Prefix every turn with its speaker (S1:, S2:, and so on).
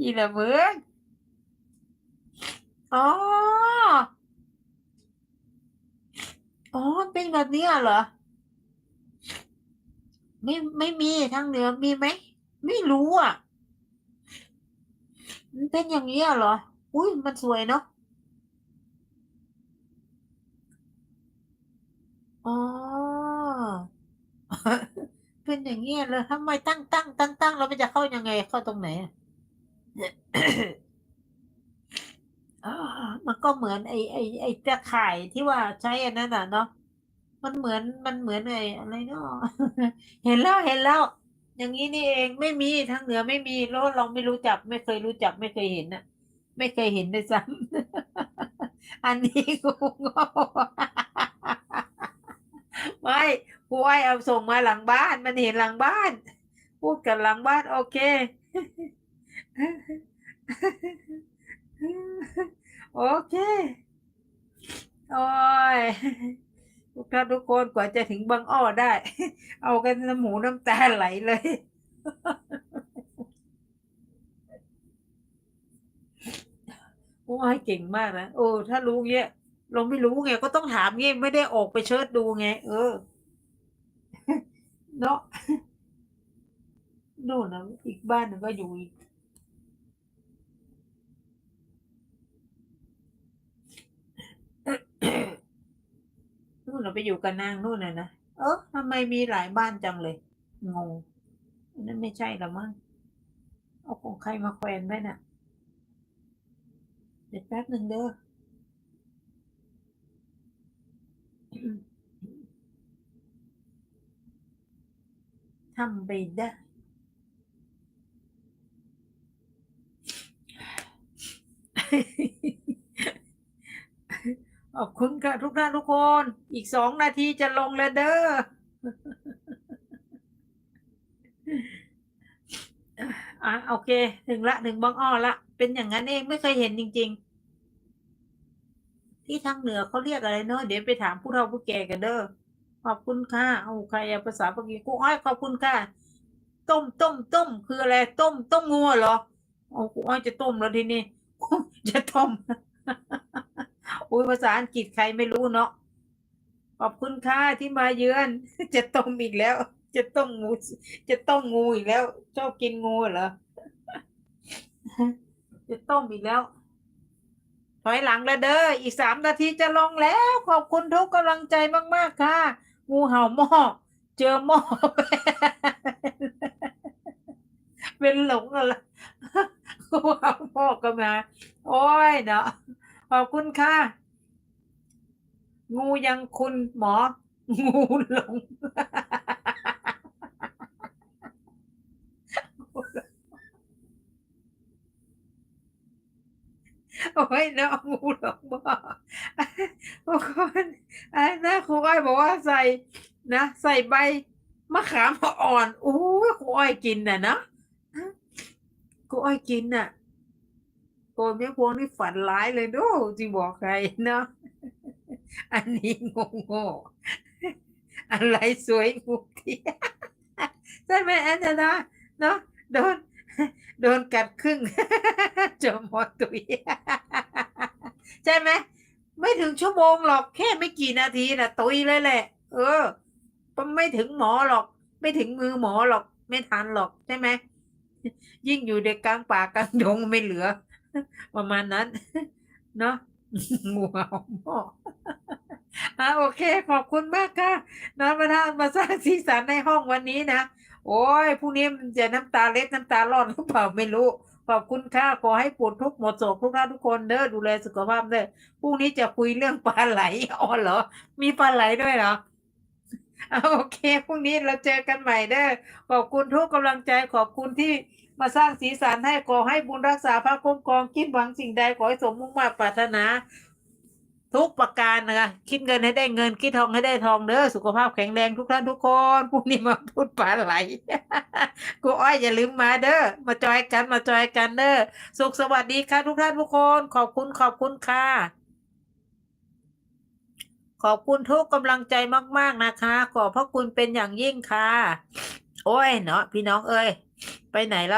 S1: อีละเมืองอ๋อ อ๋อ เป็นแบบนี้เหรอ ไม่ไม่มีทางเหนือมีไหม ไม่รู้อะ มันเป็นอย่างนี้เหรอ อุ้ยมันสวยเนาะ อ๋อ เป็นอย่างเงี้ยเลยทำไมตั้งตั้งตั้งตั้งแล้วมันจะเข้ายังไง เข้าตรงไหนมันก็เหมือนไอ้ไอ้ไอ้ตะข่ายที่ว่าใช้อันนั้นน่ะเนาะมันเหมือนมันเหมือนไอ้อะไรเนาะเห็นแล้วเห็นแล้ว อย่างนี้นี่เองไม่มีทางเหนือไม่มีแล้วเราไม่รู้จัก ไม่เคยรู้จัก ไม่เคยเห็นน่ะ ไม่เคยเห็นด้วยซ้ำอันนี้กูโง่ไม่ ครูอ้อยเอาส่งมาหลังบ้านมันเห็นหลังบ้าน พูดกับหลังบ้านโอเค โอเค โอ้ยทุกท่านทุกคนกว่าจะถึงบางอ้อได้ เอากันน้ำหมูน้ำตาไหลเลย โอ้ยเก่งมากนะ โอ้ ถ้ารู้เงี้ยเราไม่รู้ไงก็ต้องถามเงี้ยไม่ได้ออกไปเชิดดูไง เออ เนาะโน่นนะอีกบ้านหนึ่งก็อยู่อีกนู่นเราไปอยู่กับนางนู่นน่ะนะเออทำไมมีหลายบ้านจังเลย งงนนั่นไม่ใช่ละมั้งเอาของใครมาแขวนไว้น่ะ เดี๋ยวแป๊บหนึ่งเด้อ ทำไปได้ ขอบคุณค่ะทุกท่านทุกคน อีกสองนาทีจะลงแล้วเด้ออะโอเค ถึงละถึงบางอ้อละ เป็นอย่างนั้นเองไม่เคยเห็นจริง ๆ ที่ทางเหนือเขาเรียกอะไรเนอะเดี๋ยวไปถามผู้เฒ่าผู้แก่กันเด้อ ขอบคุณค่ะเอาใครอะภาษาปากีกูอ้อยขอบคุณค่ะ ต้มต้มต้มคืออะไรต้มต้มงัวเหรอโอ้กูอ้อยจะต้มแล้วทีนี้จะต้มอุ้ยภาษาอังกฤษใครไม่รู้เนาะขอบคุณค่ะที่มาเยือน จะต้มอีกแล้ว จะต้มงู จะต้มงูอีกแล้ว ชอบกินงูเหรอจะต้มอีกแล้ว ถอยหลังแล้วเด้ออีกสามนาทีจะลงแล้ว ขอบคุณทุกกำลังใจมาก ๆ ค่ะ งูเห่าหม้อเจอหม้อเป็นหลงอะไรงูเห่าหม้อก็มา โอ้ยเนาะขอบคุณค่ะ งูยังคุณหมอ งูหลง โอ้ยนาะงูหลงบ่ทุกคนอันนะครูอ้อยบอกว่าใส่นะ ใส่ใบมะขามอ่อนโอ้ยครูอ้อยกินน่ะนะครูอ้อยกินน่ะโกยแม่พวงนี่ฝันร้ายเลยดูจริงบอกใครเนาะอันนี้งงๆอะไรสวยงูเทียใช่ไหมแอนนาเนาะโดน โดนกัดครึ่งจมหมดตุยใช่ไหมไม่ถึงชั่วโมงหรอกแค่ไม่กี่นาทีนะตุยเลยแหละ เออไม่ถึงหมอหรอก ไม่ถึงมือหมอหรอก ไม่ทันหรอกใช่ไหมยิ่งอยู่ในกลางป่ากลางดงไม่เหลือ ประมาณนั้น เนาะงูเห่าหม้ออะโอเค ขอบคุณมากค่ะน้องประธานมาสร้างสีสันในห้องวันนี้นะ โอ้ยพรุ่งนี้มันจะน้ำตาเล็ดน้ำตาร้อนหรือเปล่าไม่รู้ ขอบคุณค่ะขอให้ปวดทุกข์หมดโศกทุกท่านทุกคนเด้อดูแลสุขภาพเด้อพรุ่งนี้จะคุยเรื่องปลาไหลอ๋อเหรอ มีปลาไหลด้วยเหรอโอเคพรุ่งนี้เราเจอกันใหม่เด้อขอบคุณทุกกำลังใจขอบคุณที่มาสร้างสีสันให้ขอให้บุญรักษาพระคุ้มครองคิดหวังสิ่งใดขอให้สมมุ่งมาปรารถนา ทุกประการนะคะคิดเงินให้ได้เงิน คิดทองให้ได้ทองเด้อสุขภาพแข็งแรงทุกท่านทุกคนพรุ่งนี้มาพูดปลาไหลกูอ้อยอย่าลืมมาเด้อมาจอยกันมาจอยกันเด้อสุขสวัสดีค่ะ ทุกท่านทุกคน ขอบคุณขอบคุณค่ะ ขอบคุณทุกกำลังใจมาก ๆนะคะ ขอบพระคุณเป็นอย่างยิ่งค่ะ โอ้ยเนาะพี่น้องเอ้ยไปไหนแล้ว